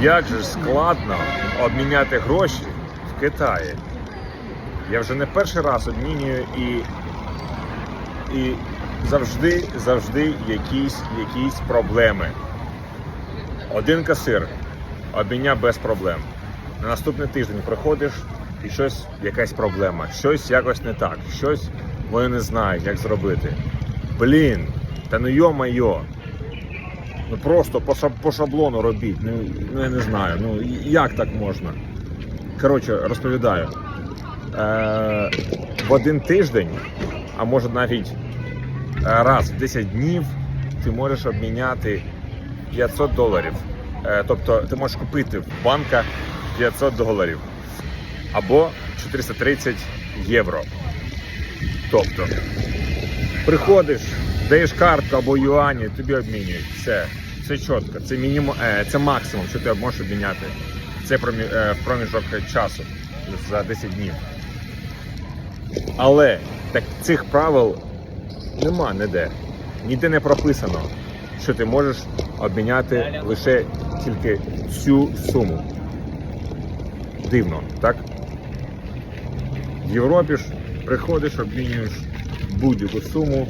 Як же ж складно обміняти гроші в Китаї. Я вже не перший раз обмінюю і, і завжди, завжди якісь, якісь проблеми. Один касир обміняв без проблем. На наступний тиждень приходиш і щось, якась проблема, щось якось не так, щось вони не знають, як зробити. Блін, та ну йо-майо. Ну просто по, по шаблону робіть. Ну, ну я не знаю. Ну як так можна? Коротше, розповідаю. Е, в один тиждень, а може навіть е, раз в 10 днів, ти можеш обміняти 500 доларів. Е, тобто ти можеш купити в банка 500 доларів або 430 євро. Тобто, приходиш, даєш картку або юані, тобі обмінюють. Все, все чітко. Це мінімум, е, це максимум, що ти можеш обміняти. Це е, проміжок часу за 10 днів. Але так цих правил нема ніде. Ніде не прописано, що ти можеш обміняти лише тільки цю суму. Дивно, так? В Європі ж приходиш, обмінюєш будь-яку суму,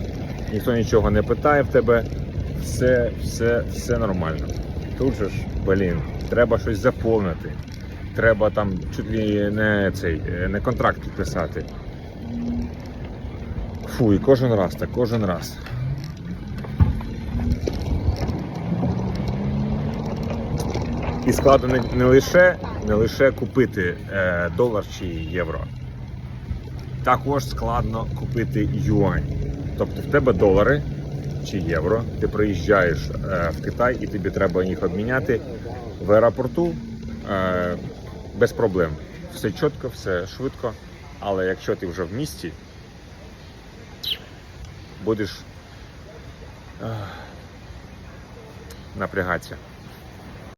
ніхто нічого не питає в тебе, все, все, все нормально. Тут же ж, блін, треба щось заповнити. Треба там чуть ли не цей е, не контракт підписати. Фу, і кожен раз, так кожен раз. І складно не, лише не лише купити е, долар чи євро. Також складно купити юань. Тобто в тебе долари чи євро, ти приїжджаєш е, в Китай і тобі треба їх обміняти в аеропорту е, без проблем. Все чітко, все швидко. Але якщо ти вже в місті, будеш е, напрягатися.